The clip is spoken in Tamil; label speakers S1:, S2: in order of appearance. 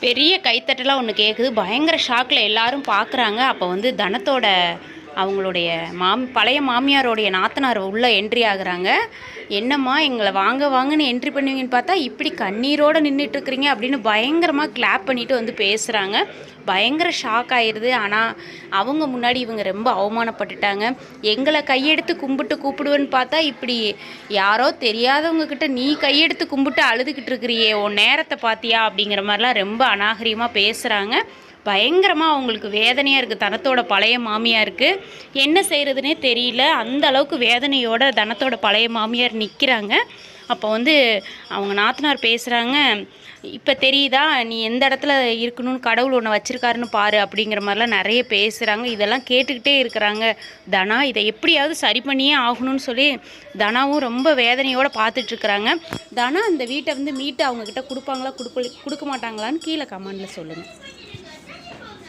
S1: பெரிய கைத்தட்டலாம் ஒன்று கேட்குது பயங்கர ஷாக்கில் எல்லாரும் பார்க்குறாங்க அப்போ வந்து தனத்தோட அவங்களுடைய மாம் பழைய மாமியாரோடைய நாத்தனார் உள்ளே என்ட்ரி ஆகுறாங்க. என்னம்மா எங்களை வாங்க வாங்கன்னு என்ட்ரி பண்ணுவீங்கன்னு பார்த்தா இப்படி கண்ணீரோடு நின்றுட்டு இருக்கிறீங்க அப்படின்னு பயங்கரமாக கிளாப் பண்ணிட்டு வந்து பேசுகிறாங்க பயங்கர ஷாக் ஆயிடுது ஆனால் அவங்க முன்னாடி இவங்க ரொம்ப அவமானப்பட்டுட்டாங்க. எங்களை கையெடுத்து கும்பிட்டு கூப்பிடுவேன்னு பார்த்தா இப்படி யாரோ தெரியாதவங்க கிட்ட நீ கையெடுத்து கும்பிட்டு அழுதுகிட்டு இருக்கிறியே உன் நேரத்தை பார்த்தியா? அப்படிங்கிற மாதிரிலாம் ரொம்ப அநாகரியமாக பேசுகிறாங்க பயங்கரமாக அவங்களுக்கு வேதனையாக இருக்குது தனத்தோட பழைய மாமியாருக்கு என்ன செய்கிறதுனே தெரியல. அந்த அளவுக்கு வேதனையோட தனத்தோட பழைய மாமியார் நிற்கிறாங்க அப்போ வந்து அவங்க நாத்தனார் பேசுகிறாங்க இப்போ தெரியுதா? நீ எந்த இடத்துல இருக்கணும்னு கடவுள் ஒன்று வச்சுருக்காருன்னு பாரு அப்படிங்கிற மாதிரிலாம் நிறைய பேசுகிறாங்க இதெல்லாம் கேட்டுக்கிட்டே இருக்கிறாங்க. தனா இதை எப்படியாவது சரி பண்ணியே ஆகணும்னு சொல்லி தனாவும் ரொம்ப வேதனையோடு பார்த்துட்ருக்குறாங்க தனா அந்த வீட்டை வந்து மீட்டு அவங்கக்கிட்ட கொடுப்பாங்களா? கொடுக்க கொடுக்க மாட்டாங்களான்னு கீழே கமெண்டில் சொல்லுங்கள்